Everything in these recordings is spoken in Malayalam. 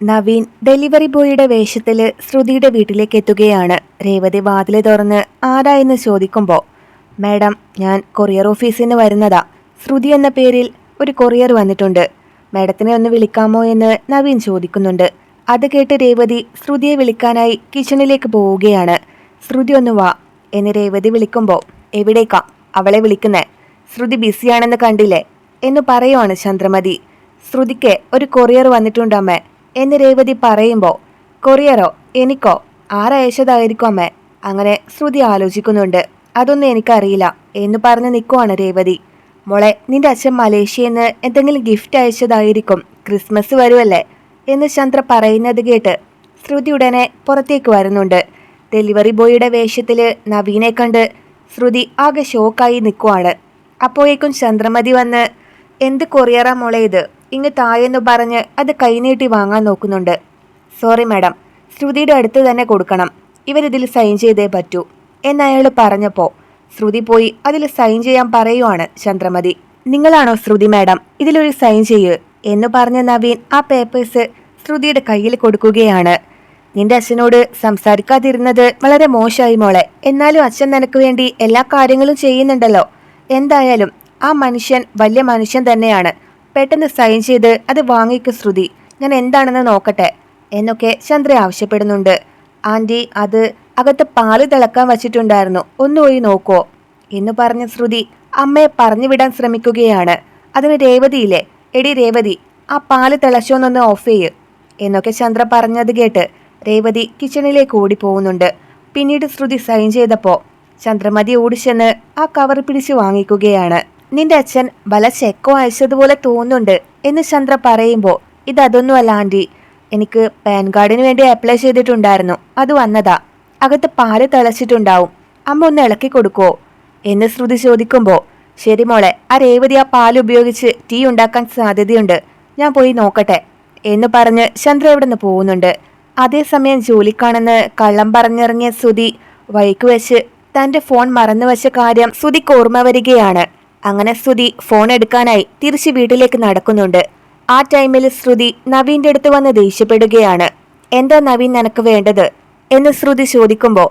നവീൻ ഡെലിവറി ബോയിയുടെ വേഷത്തിൽ ശ്രുതിയുടെ വീട്ടിലേക്ക് എത്തുകയാണ് രേവതി വാതിൽ തുറന്ന് ആരായെന്ന് ചോദിക്കുമ്പോൾ മാഡം ഞാൻ കൊറിയർ ഓഫീസിൽ നിന്ന് വരുന്നതാ. ശ്രുതി എന്ന പേരിൽ ഒരു കൊറിയർ വന്നിട്ടുണ്ട്. മാഡത്തിനെ ഒന്ന് വിളിക്കാമോ എന്ന് നവീൻ ചോദിക്കുന്നുണ്ട്. അത് കേട്ട് രേവതി ശ്രുതിയെ വിളിക്കാനായി കിച്ചണിലേക്ക് പോവുകയാണ്. ശ്രുതി ഒന്ന് വാ എന്ന് രേവതി വിളിക്കുമ്പോൾ എവിടേക്കാ? അവളെ വിളിക്കുന്നേ. ശ്രുതി ബിസിയാണെന്ന് കണ്ടില്ലേ? എന്ന് പറയുവാണ് ചന്ദ്രമതി. ശ്രുതിക്ക് ഒരു കൊറിയർ വന്നിട്ടുണ്ടമ്മേ. എന്ന് രേവതി പറയുമ്പോൾ കൊറിയറോ എനിക്കോ ആരയച്ചതായിരിക്കും അമ്മേ? അങ്ങനെ ശ്രുതി ആലോചിക്കുന്നുണ്ട്. അതൊന്നും എനിക്കറിയില്ല എന്ന് പറഞ്ഞ് നിൽക്കുവാണ് രേവതി. മോളെ നിന്റെ അച്ഛൻ മലേഷ്യയിൽ നിന്ന് എന്തെങ്കിലും ഗിഫ്റ്റ് അയച്ചതായിരിക്കും. ക്രിസ്മസ് വരുമല്ലേ എന്ന് ചന്ദ്ര പറയുന്നത് കേട്ട് ശ്രുതി ഉടനെ പുറത്തേക്ക് വരുന്നുണ്ട്. ഡെലിവറി ബോയിയുടെ വേഷത്തിൽ നവീനെ കണ്ട് ശ്രുതി ആകെ ഷോക്കായി നിൽക്കുവാണ് അപ്പോഴേക്കും ചന്ദ്രമതി വന്ന് എന്ത് കൊറിയറാ മോളെ ഇത്? ഇങ്ങ് തായെന്ന് പറഞ്ഞ് അത് കൈനീട്ടി വാങ്ങാൻ നോക്കുന്നുണ്ട്. സോറി മാഡം ശ്രുതിയുടെ അടുത്ത് തന്നെ കൊടുക്കണം. ഇവരിതിൽ സൈൻ ചെയ്തേ പറ്റൂ. എന്നയാൾ പറഞ്ഞപ്പോൾ ശ്രുതി പോയി അതിൽ സൈൻ ചെയ്യാൻ പറയുവാണ് ചന്ദ്രമതി. നിങ്ങളാണോ ശ്രുതി മാഡം ഇതിലൊരു സൈൻ ചെയ്യൂ. എന്ന് പറഞ്ഞ നവീൻ ആ പേപ്പേഴ്സ് ശ്രുതിയുടെ കയ്യിൽ കൊടുക്കുകയാണ്. നിന്റെ അച്ഛനോട് സംസാരിക്കാതിരുന്നത് വളരെ മോശമായി മോളെ. എന്നാലും അച്ഛൻ നിനക്ക് വേണ്ടി എല്ലാ കാര്യങ്ങളും ചെയ്യുന്നുണ്ടല്ലോ. എന്തായാലും ആ മനുഷ്യൻ വലിയ മനുഷ്യൻ തന്നെയാണ്. പെട്ടെന്ന് സൈൻ ചെയ്ത് അത് വാങ്ങിക്ക് ശ്രുതി. ഞാൻ എന്താണെന്ന് നോക്കട്ടെ. എന്നൊക്കെ ചന്ദ്ര ആവശ്യപ്പെടുന്നുണ്ട്. ആന്റി അത് അകത്ത് പാൽ തിളക്കാൻ വച്ചിട്ടുണ്ടായിരുന്നു. ഒന്ന് പോയി നോക്കോ. എന്ന് പറഞ്ഞ ശ്രുതി അമ്മയെ പറഞ്ഞു വിടാൻ ശ്രമിക്കുകയാണ്. അതിന് രേവതിയില്ലേ എടി രേവതി ആ പാൽ തിളച്ചോന്നൊന്ന് ഓഫ് ചെയ്യ്. എന്നൊക്കെ ചന്ദ്ര പറഞ്ഞത് കേട്ട് രേവതി കിച്ചണിലേക്ക് ഓടി പോകുന്നുണ്ട് പിന്നീട് ശ്രുതി സൈൻ ചെയ്തപ്പോൾ ചന്ദ്രമതി ഓടിച്ചെന്ന് ആ കവർ പിടിച്ച് വാങ്ങിക്കുകയാണ്. നിന്റെ അച്ഛൻ വല ചെക്കോ അയച്ചതുപോലെ തോന്നുന്നുണ്ട് എന്ന് ചന്ദ്ര പറയുമ്പോൾ ഇതൊന്നുമല്ല ആന്റി എനിക്ക് പാൻ കാർഡിന് വേണ്ടി അപ്ലൈ ചെയ്തിട്ടുണ്ടായിരുന്നു. അത് വന്നതാ. അകത്ത് പാൽ തിളച്ചിട്ടുണ്ടാവും. അമ്മ ഒന്ന് ഇളക്കി കൊടുക്കുവോ എന്ന് ശ്രുതി ചോദിക്കുമ്പോൾ ശരി മോളെ ആ രേവതി ആ പാൽ ഉപയോഗിച്ച് ടീ ഉണ്ടാക്കാൻ സാധ്യതയുണ്ട്. ഞാൻ പോയി നോക്കട്ടെ. എന്ന് പറഞ്ഞ് ചന്ദ്ര ഇവിടെ നിന്ന് പോകുന്നുണ്ട് അതേസമയം ജോലിക്കാണെന്ന് കള്ളം പറഞ്ഞിറങ്ങിയ ശ്രുതി വൈക്ക് വെച്ച് തന്റെ ഫോൺ മറന്നു വെച്ച കാര്യം ശ്രുതിക്ക് ഓർമ്മ വരികയാണ്. അങ്ങനെ ശ്രുതി ഫോൺ എടുക്കാനായി തിരിച്ച് വീട്ടിലേക്ക് നടക്കുന്നുണ്ട്. ആ ടൈമിൽ ശ്രുതി നവീന്റെ അടുത്ത് വന്ന് ദേഷ്യപ്പെടുകയാണ്. എന്താ നവീൻ നിനക്ക് വേണ്ടത്? എന്ന് ശ്രുതി ചോദിക്കുമ്പോൾ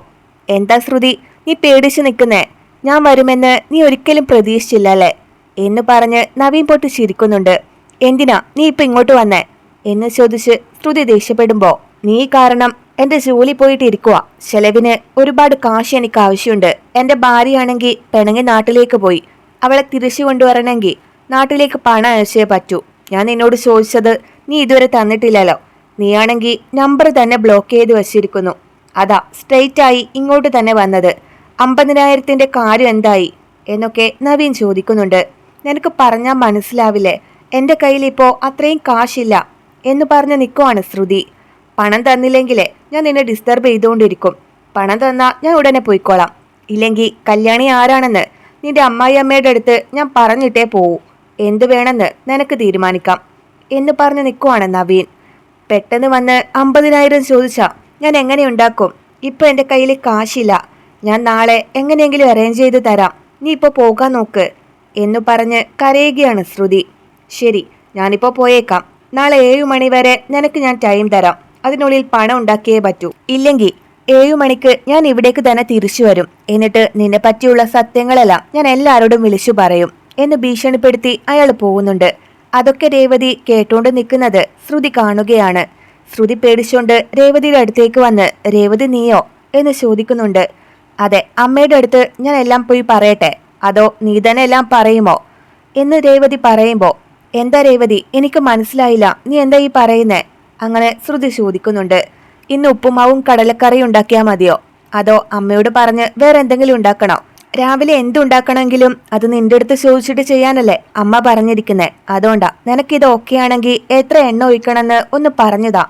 എന്താ ശ്രുതി നീ പേടിച്ചു നിൽക്കുന്നേ. ഞാൻ വരുമെന്ന് നീ ഒരിക്കലും പ്രതീക്ഷിച്ചില്ല അല്ലേ? എന്ന് പറഞ്ഞ് നവീൻ പൊട്ടി ചിരിക്കുന്നുണ്ട്. എന്തിനാ നീ ഇപ്പൊ ഇങ്ങോട്ട് വന്നേ? എന്ന് ചോദിച്ച് ശ്രുതി ദേഷ്യപ്പെടുമ്പോൾ നീ കാരണം എന്റെ ജോലി പോയിട്ട് ഇരിക്കുക ചെലവിന് ഒരുപാട് കാശ് എനിക്ക് ആവശ്യമുണ്ട്. എന്റെ ഭാര്യയാണെങ്കിൽ പെണങ്ങി നാട്ടിലേക്ക് പോയി. അവളെ തിരിച്ചു കൊണ്ടുവരണമെങ്കിൽ നാട്ടിലേക്ക് പണം അയച്ചേ പറ്റൂ. ഞാൻ നിന്നോട് ചോദിച്ചത് നീ ഇതുവരെ തന്നിട്ടില്ലല്ലോ. നീയാണെങ്കിൽ നമ്പർ തന്നെ ബ്ലോക്ക് ചെയ്ത് വെച്ചിരിക്കുന്നു. അതാ സ്ട്രെയിറ്റ് ആയി ഇങ്ങോട്ട് തന്നെ വന്നത്. അമ്പതിനായിരത്തിന്റെ കാര്യം എന്തായി? എന്നൊക്കെ നവീൻ ചോദിക്കുന്നുണ്ട്. നിനക്ക് പറഞ്ഞാൽ മനസ്സിലാവില്ലേ? എന്റെ കയ്യിൽ ഇപ്പോൾ അത്രയും കാശില്ല എന്ന് പറഞ്ഞ് നിൽക്കുവാണ് ശ്രുതി. പണം തന്നില്ലെങ്കിലേ ഞാൻ നിന്നെ ഡിസ്റ്റർബ് ചെയ്തുകൊണ്ടിരിക്കും. പണം തന്നാൽ ഞാൻ ഉടനെ പോയിക്കോളാം. ഇല്ലെങ്കിൽ കല്യാണി ആരാണെന്ന് നിന്റെ അമ്മായിയമ്മയുടെ അടുത്ത് ഞാൻ പറഞ്ഞിട്ടേ പോവൂ. എന്തു വേണമെന്ന് നിനക്ക് തീരുമാനിക്കാം. എന്ന് പറഞ്ഞ് നിൽക്കുവാണ് നവീൻ. പെട്ടെന്ന് വന്ന് അമ്പതിനായിരം ചോദിച്ചാ ഞാൻ എങ്ങനെ ഉണ്ടാക്കും? ഇപ്പൊ എന്റെ കയ്യിൽ കാശില്ല. ഞാൻ നാളെ എങ്ങനെയെങ്കിലും അറേഞ്ച് ചെയ്ത് തരാം. നീ ഇപ്പോൾ പോകാൻ നോക്ക്. എന്ന് പറഞ്ഞ് കരയുകയാണ് ശ്രുതി. ശരി ഞാനിപ്പോൾ പോയേക്കാം. നാളെ ഏഴു മണി വരെ നിനക്ക് ഞാൻ ടൈം തരാം. അതിനുള്ളിൽ പണം ഉണ്ടാക്കിയേ പറ്റൂ. ഇല്ലെങ്കിൽ ഏഴു മണിക്ക് ഞാൻ ഇവിടേക്ക് തന്നെ തിരിച്ചു വരും. എന്നിട്ട് നിന്നെ പറ്റിയുള്ള സത്യങ്ങളെല്ലാം ഞാൻ എല്ലാവരോടും വിളിച്ചു പറയും എന്ന് ഭീഷണിപ്പെടുത്തി അയാൾ പോകുന്നുണ്ട്. അതൊക്കെ രേവതി കേട്ടോണ്ട് നിൽക്കുന്നത് ശ്രുതി കാണുകയാണ്. ശ്രുതി പേടിച്ചുകൊണ്ട് രേവതിയുടെ അടുത്തേക്ക് വന്ന് രേവതി നീയോ? എന്ന് ചോദിക്കുന്നുണ്ട്. അതെ അമ്മയുടെ അടുത്ത് ഞാൻ എല്ലാം പോയി പറയട്ടെ. അതോ നീ തന്നെ എല്ലാം പറയുമോ? എന്ന് രേവതി പറയുമ്പോൾ എന്താ രേവതി എനിക്ക് മനസ്സിലായില്ല. നീ എന്താ ഈ പറയുന്നേ? അങ്ങനെ ശ്രുതി ചോദിക്കുന്നുണ്ട്. ഇന്ന് ഉപ്പുമാവും കടലക്കറിയും ഉണ്ടാക്കിയാൽ മതിയോ? അതോ അമ്മയോട് പറഞ്ഞ് വേറെ എന്തെങ്കിലും ഉണ്ടാക്കണോ? രാവിലെ എന്തുണ്ടാക്കണമെങ്കിലും അത് നിന്റെ അടുത്ത് ചോദിച്ചിട്ട് ചെയ്യാനല്ലേ അമ്മ പറഞ്ഞിരിക്കുന്നേ. അതുകൊണ്ടാ നിനക്കിത് ആണെങ്കിൽ എത്ര എണ്ണ ഒഴിക്കണമെന്ന് ഒന്ന് പറഞ്ഞതാ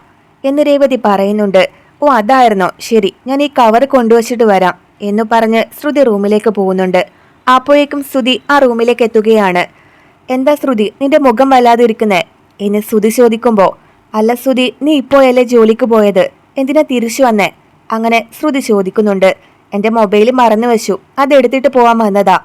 എന്ന് രേവതി പറയുന്നുണ്ട്. ഓ അതായിരുന്നോ. ശരി ഞാൻ ഈ കവർ കൊണ്ടുവച്ചിട്ട് വരാം എന്ന് പറഞ്ഞ് ശ്രുതി റൂമിലേക്ക് പോകുന്നുണ്ട്. അപ്പോഴേക്കും ശ്രുതി ആ റൂമിലേക്ക് എത്തുകയാണ്. എന്താ ശ്രുതി നിന്റെ മുഖം വല്ലാതിരിക്കുന്നേ? എന്ന് ശ്രുതി ചോദിക്കുമ്പോൾ അല്ല ശ്രുതി നീ ഇപ്പോഴല്ലേ ജോലിക്ക് പോയത്? എന്തിനാ തിരിച്ചു വന്നേ? അങ്ങനെ ശ്രുതി ചോദിക്കുന്നുണ്ട്. എന്റെ മൊബൈൽ മറന്നു വെച്ചു അത് എടുത്തിട്ട് പോവാൻ വന്നതാ.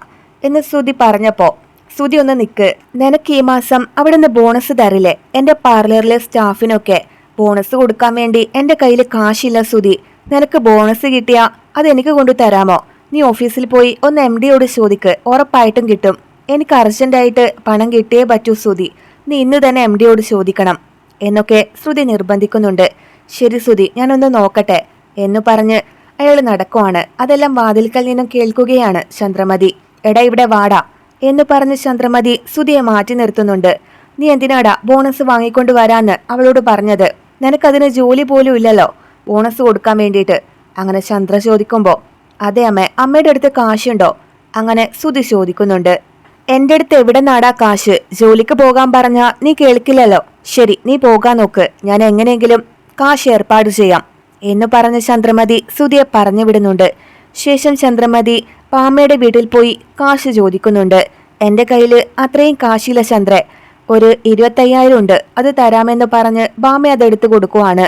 എന്ന് ശ്രുതി പറഞ്ഞപ്പോൾ ശ്രുതി ഒന്ന് നിക്ക്. നിനക്ക് ഈ മാസം അവിടെ നിന്ന് ബോണസ് തരില്ലേ? എന്റെ പാർലറിലെ സ്റ്റാഫിനൊക്കെ ബോണസ് കൊടുക്കാൻ വേണ്ടി എന്റെ കയ്യിൽ കാശില്ല ശ്രുതി. നിനക്ക് ബോണസ് കിട്ടിയാ അത് എനിക്ക് കൊണ്ടു തരാമോ? നീ ഓഫീസിൽ പോയി ഒന്ന് എം ഡിയോട് ചോദിക്ക്. ഉറപ്പായിട്ടും കിട്ടും. എനിക്ക് അർജന്റായിട്ട് പണം കിട്ടിയേ പറ്റൂ ശ്രുതി. നീ ഇന്ന് തന്നെ എം ഡിയോട് ചോദിക്കണം. എന്നൊക്കെ ശ്രുതി നിർബന്ധിക്കുന്നുണ്ട്. ശരി ശ്രുതി ഞാനൊന്ന് നോക്കട്ടെ എന്നു പറഞ്ഞ് അയാൾ നടക്കുവാണ്. അതെല്ലാം വാതിൽക്കൽ നിന്നും കേൾക്കുകയാണ് ചന്ദ്രമതി. എടാ ഇവിടെ വാടാ എന്ന് പറഞ്ഞ് ചന്ദ്രമതി ശ്രുതിയെ മാറ്റി നിർത്തുന്നുണ്ട്. നീ എന്തിനാടാ ബോണസ് വാങ്ങിക്കൊണ്ട് വരാന്ന് അവളോട് പറഞ്ഞത്? നിനക്കതിന് ജോലി പോലും ഇല്ലല്ലോ. ബോണസ് കൊടുക്കാൻ വേണ്ടിയിട്ട്. അങ്ങനെ ചന്ദ്ര ചോദിക്കുമ്പോൾ അതെ അമ്മ അമ്മയുടെ അടുത്ത് കാശുണ്ടോ? അങ്ങനെ ശ്രുതി ചോദിക്കുന്നുണ്ട്. എന്റെ അടുത്ത് എവിടെ നാടാ കാശ്? ജോലിക്ക് പോകാൻ പറഞ്ഞാൽ നീ കേൾക്കില്ലല്ലോ. ശരി നീ പോകാൻ നോക്ക്. ഞാൻ എങ്ങനെയെങ്കിലും കാശ് ഏർപ്പാട് ചെയ്യാം. എന്ന് പറഞ്ഞ ചന്ദ്രമതി സുധിയെ പറഞ്ഞു വിടുന്നുണ്ട് ശേഷം ചന്ദ്രമതി പാമ്മയുടെ വീട്ടിൽ പോയി കാശ് ചോദിക്കുന്നുണ്ട്. എന്റെ കയ്യിൽ അത്രയും കാശില്ല ചന്ദ്രെ. ഒരു ഇരുപത്തയ്യായിരം ഉണ്ട്. അത് തരാമെന്ന് പറഞ്ഞ് ബാമ അതെടുത്തു കൊടുക്കുവാണ്.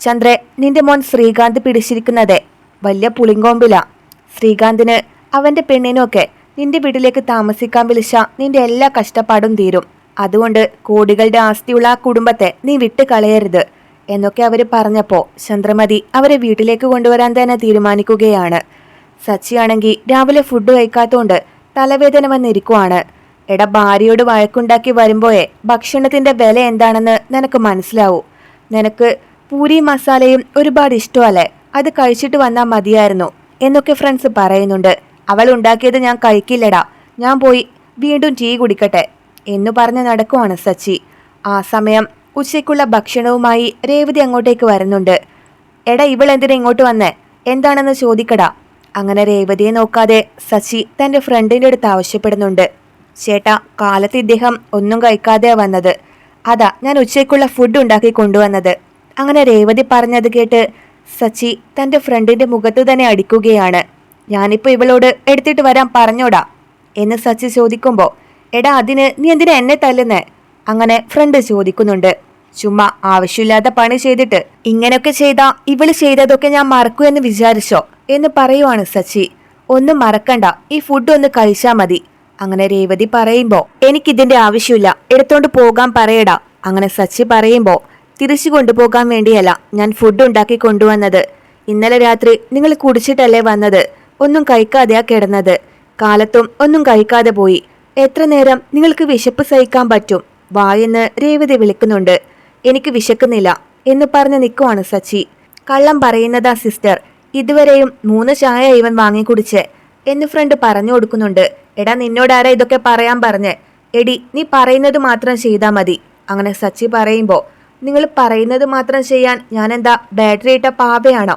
ചന്ദ്രെ നിന്റെ മോൻ ശ്രീകാന്ത് പിടിച്ചിരിക്കുന്നതേ. വലിയ പുളിങ്കോമ്പില. ശ്രീകാന്തിന് അവന്റെ പെണ്ണിനൊക്കെ നിന്റെ വീട്ടിലേക്ക് താമസിക്കാൻ വിളിച്ച നിന്റെ എല്ലാ കഷ്ടപ്പാടും തീരും. അതുകൊണ്ട് കോടികളുടെ ആസ്തിയുള്ള ആ കുടുംബത്തെ നീ വിട്ട് കളയരുത് എന്നൊക്കെ അവർ പറഞ്ഞപ്പോൾ ചന്ദ്രമതി അവരെ വീട്ടിലേക്ക് കൊണ്ടുവരാൻ തന്നെ തീരുമാനിക്കുകയാണ്. സച്ചിയാണെങ്കിൽ രാവിലെ ഫുഡ് കഴിക്കാത്തോണ്ട് തലവേദന വന്നിരിക്കുവാണ്. എടാ ഭാര്യയോട് വഴക്കുണ്ടാക്കി വരുമ്പോഴേ ഭക്ഷണത്തിന്റെ വില എന്താണെന്ന് നിനക്ക് മനസ്സിലാവൂ. നിനക്ക് പൂരി മസാലയും ഒരുപാട് ഇഷ്ടമല്ലേ? അത് കഴിച്ചിട്ട് വന്നാൽ മതിയായിരുന്നു എന്നൊക്കെ ഫ്രണ്ട്സ് പറയുന്നുണ്ട്. അവൾ ഉണ്ടാക്കിയത് ഞാൻ കഴിക്കില്ലടാ. ഞാൻ പോയി വീണ്ടും ടീ കുടിക്കട്ടെ എന്നു പറഞ്ഞ് നടക്കുവാണ് സച്ചി. ആ സമയം ഉച്ചയ്ക്കുള്ള ഭക്ഷണവുമായി രേവതി അങ്ങോട്ടേക്ക് വരുന്നുണ്ട്. എടാ ഇവൾ എന്തിനാ ഇങ്ങോട്ട് വന്നേ? എന്താണെന്ന് ചോദിക്കടാ. അങ്ങനെ രേവതിയെ നോക്കാതെ സച്ചി തന്റെ ഫ്രണ്ടിന്റെ അടുത്ത് ആവശ്യപ്പെടുന്നുണ്ട്. ചേട്ടാ കാലത്ത് ഇദ്ദേഹം ഒന്നും കഴിക്കാതെയാ വന്നത്. അതാ ഞാൻ ഉച്ചയ്ക്കുള്ള ഫുഡ് ഉണ്ടാക്കി കൊണ്ടുവന്നത്. അങ്ങനെ രേവതി പറഞ്ഞത് കേട്ട് സച്ചി തന്റെ ഫ്രണ്ടിന്റെ മുഖത്ത് തന്നെ അടിക്കുകയാണ്. ഞാനിപ്പോ ഇവളോട് എടുത്തിട്ട് വരാൻ പറഞ്ഞോടാ എന്ന് സച്ചി ചോദിക്കുമ്പോൾ എടാ അതിന് നീ എന്തിനാ എന്നെ തല്ലുന്നേ? അങ്ങനെ ഫ്രണ്ട് ചോദിക്കുന്നുണ്ട്. ചുമ്മാ ആവശ്യമില്ലാത്ത പണി ചെയ്തിട്ട് ഇങ്ങനെയൊക്കെ ചെയ്താ ഇവൾ ചെയ്തതൊക്കെ ഞാൻ മറക്കൂ എന്ന് വിചാരിച്ചോ എന്ന് പറയുവാണ് സച്ചി. ഒന്നും മറക്കണ്ട. ഈ ഫുഡ് ഒന്ന് കഴിച്ചാ മതി. അങ്ങനെ രേവതി പറയുമ്പോ എനിക്കിതിന്റെ ആവശ്യമില്ല. എടുത്തോണ്ട് പോകാൻ പറയടാ. അങ്ങനെ സച്ചി പറയുമ്പോ തിരിച്ചു കൊണ്ടുപോകാൻ വേണ്ടിയല്ല ഞാൻ ഫുഡ് ഉണ്ടാക്കി കൊണ്ടുവന്നത്. ഇന്നലെ രാത്രി നിങ്ങൾ കുടിച്ചിട്ടല്ലേ വന്നത്. ഒന്നും കഴിക്കാതെയാ കിടന്നത്. കാലത്തും ഒന്നും കഴിക്കാതെ പോയി. എത്ര നേരം നിങ്ങൾക്ക് വിശപ്പ് സഹിക്കാൻ പറ്റും? വായെന്ന് രേവതി വിളിക്കുന്നുണ്ട്. എനിക്ക് വിശക്കുന്നില്ല എന്ന് പറഞ്ഞ് നിൽക്കുവാണ് സച്ചി. കള്ളം പറയുന്നതാ സിസ്റ്റർ. ഇതുവരെയും മൂന്ന് ചായ ഇവൻ വാങ്ങിക്കുടിച്ച് എന്ന് ഫ്രണ്ട് പറഞ്ഞു കൊടുക്കുന്നുണ്ട്. എടാ നിന്നോടാരാ ഇതൊക്കെ പറയാൻ പറഞ്ഞ്? എടി നീ പറയുന്നത് മാത്രം ചെയ്താൽ മതി. അങ്ങനെ സച്ചി പറയുമ്പോൾ നിങ്ങൾ പറയുന്നത് മാത്രം ചെയ്യാൻ ഞാനെന്താ ബാറ്ററി ഇട്ട പാവയാണോ?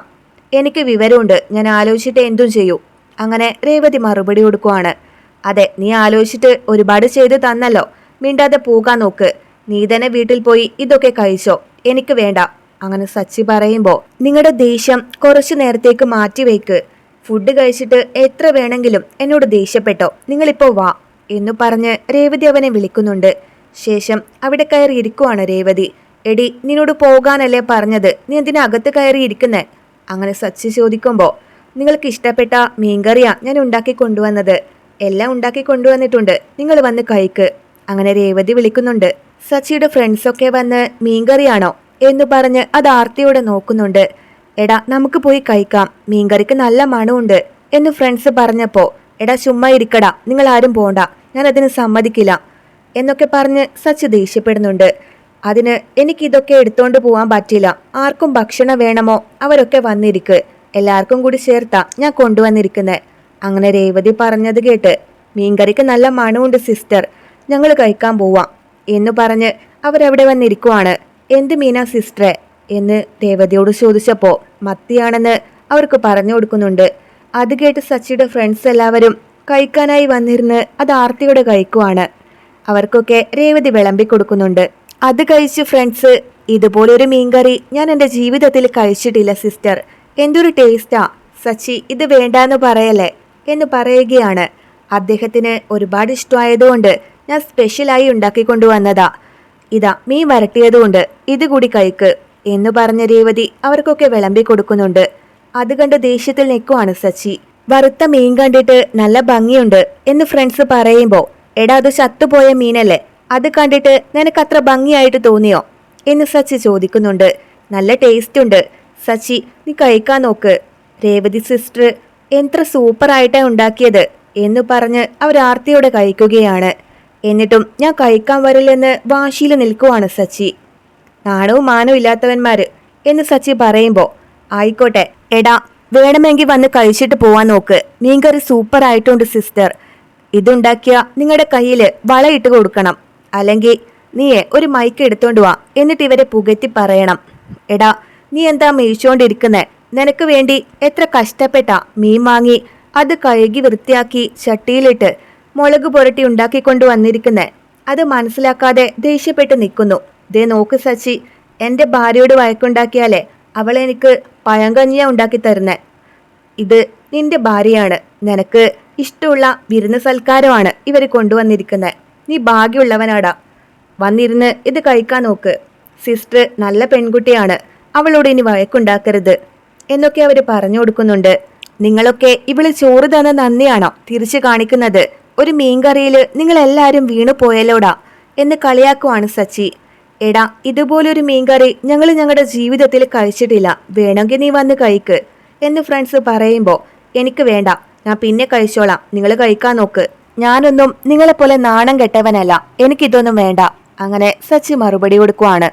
എനിക്ക് വിവരമുണ്ട്. ഞാൻ ആലോചിച്ചിട്ട് എന്തും ചെയ്യൂ. അങ്ങനെ രേവതി മറുപടി കൊടുക്കുവാണ്. അതെ നീ ആലോചിച്ചിട്ട് ഒരുപാട് ചെയ്ത് തന്നല്ലോ. മിണ്ടാതെ പോകാൻ നോക്ക്. നീ തന്നെ വീട്ടിൽ പോയി ഇതൊക്കെ കഴിച്ചോ? എനിക്ക് വേണ്ട. അങ്ങനെ സച്ചി പറയുമ്പോ നിങ്ങളുടെ ദേഷ്യം കുറച്ചു നേരത്തേക്ക് മാറ്റിവെക്ക് ഫുഡ് കഴിച്ചിട്ട് എത്ര വേണമെങ്കിലും എന്നോട് ദേഷ്യപ്പെട്ടോ? നിങ്ങളിപ്പോ വാ എന്നു പറഞ്ഞ് രേവതി അവനെ വിളിക്കുന്നുണ്ട്. ശേഷം അവിടെ കയറി ഇരിക്കുവാണ് രേവതി. എടി നിന്നോട് പോകാനല്ലേ പറഞ്ഞത്? നീ എന്തിനാ അകത്ത് കയറി അങ്ങനെ സച്ചി ചോദിക്കുമ്പോ നിങ്ങൾക്ക് ഇഷ്ടപ്പെട്ട മീൻകറിയാ ഞാൻ ഉണ്ടാക്കി കൊണ്ടുവന്നത്. എല്ലാം ഉണ്ടാക്കി കൊണ്ടുവന്നിട്ടുണ്ട്. നിങ്ങൾ വന്ന് കഴിക്ക്. അങ്ങനെ രേവതി വിളിക്കുന്നുണ്ട്. സച്ചിയുടെ ഫ്രണ്ട്സൊക്കെ വന്ന് മീൻകറിയാണോ എന്ന് പറഞ്ഞ് അത് ആർത്തിയോടെ നോക്കുന്നുണ്ട്. എടാ നമുക്ക് പോയി കഴിക്കാം. മീൻകറിക്ക് നല്ല മണമുണ്ട് എന്ന് ഫ്രണ്ട്സ് പറഞ്ഞപ്പോൾ എടാ ചുമ്മാ ഇരിക്കടാ. നിങ്ങൾ ആരും പോണ്ട. ഞാൻ അതിന് സമ്മതിക്കില്ല എന്നൊക്കെ പറഞ്ഞ് സച്ചി ദേഷ്യപ്പെടുന്നുണ്ട്. അതിന് എനിക്കിതൊക്കെ എടുത്തോണ്ട് പോവാൻ പറ്റില്ല. ആർക്കും ഭക്ഷണം വേണമോ? അവരൊക്കെ വന്നിരിക്ക്. എല്ലാവർക്കും കൂടി ചേർത്താ ഞാൻ കൊണ്ടുവന്നിരിക്കുന്നെ. അങ്ങനെ രേവതി പറഞ്ഞത് കേട്ട് മീൻകറിക്ക് നല്ല മണമുണ്ട് സിസ്റ്റർ. ഞങ്ങൾ കഴിക്കാൻ പോവാം. എന്ന് പറഞ്ഞ് അവരവിടെ വന്നിരിക്കുവാണ്. എന്ത് മീന സിസ്റ്ററെ? എന്ന് രേവതിയോട് ചോദിച്ചപ്പോൾ മത്തിയാണെന്ന് അവർക്ക് പറഞ്ഞു കൊടുക്കുന്നുണ്ട്. അത് കേട്ട് സച്ചിയുടെ ഫ്രണ്ട്സ് എല്ലാവരും കഴിക്കാനായി വന്നിരുന്ന് അത് ആർത്തിയോടെ കഴിക്കുവാണ്. അവർക്കൊക്കെ രേവതി വിളമ്പി കൊടുക്കുന്നുണ്ട്. അത് കഴിച്ച് ഫ്രണ്ട്സ് ഇതുപോലൊരു മീൻകറി ഞാൻ എന്റെ ജീവിതത്തിൽ കഴിച്ചിട്ടില്ല സിസ്റ്റർ എന്തൊരു ടേസ്റ്റാ സച്ചി ഇത് വേണ്ടാന്ന് പറയല്ലേ? എന്ന് പറയുകയാണ്. അദ്ദേഹത്തിന് ഒരുപാട് ഇഷ്ടമായതുകൊണ്ട് ഞാൻ സ്പെഷ്യലായി ഉണ്ടാക്കിക്കൊണ്ടുവന്നതാ ഇതാ മീൻ വരട്ടിയതുകൊണ്ട് ഇത് കൂടി കഴിക്ക് എന്ന് പറഞ്ഞ രേവതി അവർക്കൊക്കെ വിളമ്പി കൊടുക്കുന്നുണ്ട്. അത് കണ്ട് ദേഷ്യത്തിൽ നിൽക്കുവാണ് സച്ചി. വറുത്ത മീൻ കണ്ടിട്ട് നല്ല ഭംഗിയുണ്ട് എന്ന് ഫ്രണ്ട്സ് പറയുമ്പോൾ എടാ അത് ചത്തുപോയ മീനല്ലേ അത് കണ്ടിട്ട് നിനക്ക് അത്ര ഭംഗിയായിട്ട് തോന്നിയോ എന്ന് സച്ചി ചോദിക്കുന്നുണ്ട്. നല്ല ടേസ്റ്റ് ഉണ്ട്. സച്ചി നീ കഴിക്കാൻ നോക്ക്. രേവതി സിസ്റ്റർ എത്ര സൂപ്പറായിട്ടാണ് ഉണ്ടാക്കിയത് എന്ന് പറഞ്ഞ് അവർ ആർത്തിയോടെ കഴിക്കുകയാണ്. എന്നിട്ടും ഞാൻ കഴിക്കാൻ വരില്ലെന്ന് വാശിയിൽ നിൽക്കുവാണ് സച്ചി. നാണവും മാനവും ഇല്ലാത്തവന്മാര് എന്ന് സച്ചി പറയുമ്പോൾ ആയിക്കോട്ടെ എടാ വേണമെങ്കിൽ വന്ന് കഴിച്ചിട്ട് പോവാൻ നോക്ക്. മീൻകറി സൂപ്പർ ആയിട്ടുണ്ട് സിസ്റ്റർ ഇതുണ്ടാക്കിയ നിങ്ങളുടെ കയ്യിൽ വളയിട്ട് കൊടുക്കണം. അല്ലെങ്കിൽ നീയെ ഒരു മൈക്ക് എടുത്തോണ്ട് വാ എന്നിട്ട് ഇവരെ പുകറ്റി പറയണം. എടാ നീ എന്താ മേയിച്ചോണ്ടിരിക്കുന്നെ നിനക്ക് വേണ്ടി എത്ര കഷ്ടപ്പെട്ട മീൻ വാങ്ങി അത് കഴുകി വൃത്തിയാക്കി ചട്ടിയിലിട്ട് മുളക് പുരട്ടി ഉണ്ടാക്കിക്കൊണ്ടു വന്നിരിക്കുന്നെ. അത് മനസ്സിലാക്കാതെ ദേഷ്യപ്പെട്ട് നിൽക്കുന്നു. ദേ നോക്ക് സച്ചി എന്റെ ഭാര്യയോട് വഴക്കുണ്ടാക്കിയാലേ അവളെനിക്ക് പഴങ്കഞ്ഞിയ ഉണ്ടാക്കി തരുന്നേ. ഇത് നിന്റെ ഭാര്യയാണ്. നിനക്ക് ഇഷ്ടമുള്ള വിരുന്ന് സൽക്കാരമാണ് ഇവർ കൊണ്ടുവന്നിരിക്കുന്നത് നീ ഭാഗ്യമുള്ളവനാടാ. വന്നിരുന്ന് ഇത് കഴിക്കാൻ നോക്ക്. സിസ്റ്റർ നല്ല പെൺകുട്ടിയാണ്. അവളോട് ഇനി വഴക്കുണ്ടാക്കരുത് എന്നൊക്കെ അവർ പറഞ്ഞു കൊടുക്കുന്നുണ്ട്. നിങ്ങളൊക്കെ ഇവൾ ചോറ് തന്ന നന്ദിയാണോ തിരിച്ചു കാണിക്കുന്നത്? ഒരു മീൻകറിയിൽ നിങ്ങൾ എല്ലാവരും വീണു പോയല്ലോടാ എന്ന് കളിയാക്കുവാണ് സച്ചി. എടാ ഇതുപോലൊരു മീൻകറി ഞങ്ങൾ ഞങ്ങളുടെ ജീവിതത്തിൽ കഴിച്ചിട്ടില്ല. വേണമെങ്കിൽ നീ വന്ന് കഴിക്ക് എന്ന് ഫ്രണ്ട്സ് പറയുമ്പോൾ എനിക്ക് വേണ്ട. ഞാൻ പിന്നെ കഴിച്ചോളാം. നിങ്ങൾ കഴിക്കാൻ നോക്ക്. ഞാനൊന്നും നിങ്ങളെപ്പോലെ നാണം കെട്ടവനല്ല. എനിക്കിതൊന്നും വേണ്ട. അങ്ങനെ സച്ചി മറുപടി കൊടുക്കുവാണ്.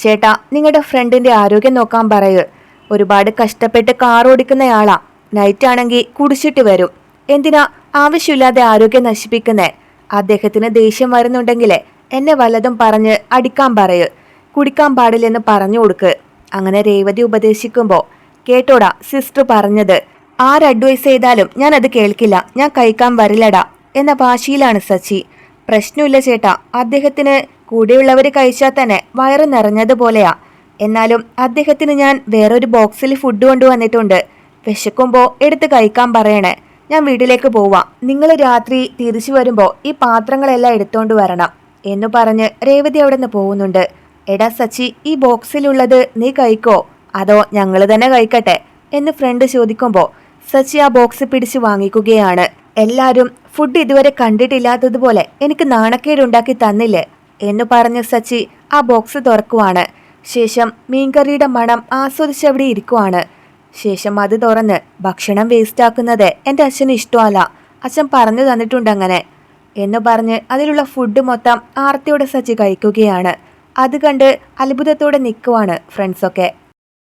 ചേട്ടാ നിങ്ങളുടെ ഫ്രണ്ടിന്റെ ആരോഗ്യം നോക്കാൻ പറയൂ. ഒരുപാട് കഷ്ടപ്പെട്ട് കാർ ഓടിക്കുന്നയാളാ നൈറ്റ് ആണെങ്കിൽ കുടിച്ചിട്ട് വരും. എന്തിനാ ആവശ്യമില്ലാതെ ആരോഗ്യം നശിപ്പിക്കുന്നേ? അദ്ദേഹത്തിന് ദേഷ്യം വരുന്നുണ്ടെങ്കിലേ എന്നെ വല്ലതും പറഞ്ഞ് അടിക്കാൻ പറയു. കുടിക്കാൻ പാടില്ലെന്ന് പറഞ്ഞു കൊടുക്ക്. അങ്ങനെ രേവതി ഉപദേശിക്കുമ്പോൾ കേട്ടോടാ സിസ്റ്റർ പറഞ്ഞത്. ആര് അഡ്വൈസ് ചെയ്താലും ഞാൻ അത് കേൾക്കില്ല. ഞാൻ കഴിക്കാൻ വരില്ലടാ എന്ന ഭാഷയിലാണ് സച്ചി. പ്രശ്നമില്ല ചേട്ടാ. അദ്ദേഹത്തിന് കൂടെയുള്ളവർ കഴിച്ചാൽ തന്നെ വയറ് നിറഞ്ഞതുപോലെയാ എന്നാലും അദ്ദേഹത്തിന് ഞാൻ വേറൊരു ബോക്സിൽ ഫുഡ് കൊണ്ടുവന്നിട്ടുണ്ട്. വിശക്കുമ്പോൾ എടുത്ത് കഴിക്കാൻ പറയണേ. ഞാൻ വീട്ടിലേക്ക് പോവാം. നിങ്ങൾ രാത്രി തിരിച്ചു വരുമ്പോൾ ഈ പാത്രങ്ങളെല്ലാം എടുത്തോണ്ട് വരണം എന്ന് പറഞ്ഞ് രേവതി അവിടെ നിന്ന് പോകുന്നുണ്ട്. എടാ സച്ചി ഈ ബോക്സിലുള്ളത് നീ കഴിക്കോ? അതോ ഞങ്ങൾ തന്നെ കഴിക്കട്ടെ? എന്ന് ഫ്രണ്ട് ചോദിക്കുമ്പോൾ സച്ചി ആ ബോക്സ് പിടിച്ച് വാങ്ങിക്കുകയാണ്. എല്ലാവരും ഫുഡ് ഇതുവരെ കണ്ടിട്ടില്ലാത്തതുപോലെ എനിക്ക് നാണക്കേടുണ്ടാക്കി തന്നില്ലേ? എന്ന് പറഞ്ഞ് സച്ചി ആ ബോക്സ് തുറക്കുവാണ്. ശേഷം മീൻകറിയുടെ മണം ആസ്വദിച്ചവിടെ ഇരിക്കുവാണ്. ശേഷം അത് തുറന്ന് ഭക്ഷണം വേസ്റ്റ് ആക്കുന്നത് എന്റെ അച്ഛന് ഇഷ്ടമല്ല. അച്ഛൻ പറഞ്ഞു തന്നിട്ടുണ്ട് അങ്ങനെ എന്ന് പറഞ്ഞ് അതിലുള്ള ഫുഡ് മൊത്തം ആർത്തിയോടെ സച്ചി കഴിക്കുകയാണ്. അത് കണ്ട് അത്ഭുതത്തോടെ നിൽക്കുവാണ് ഫ്രണ്ട്സൊക്കെ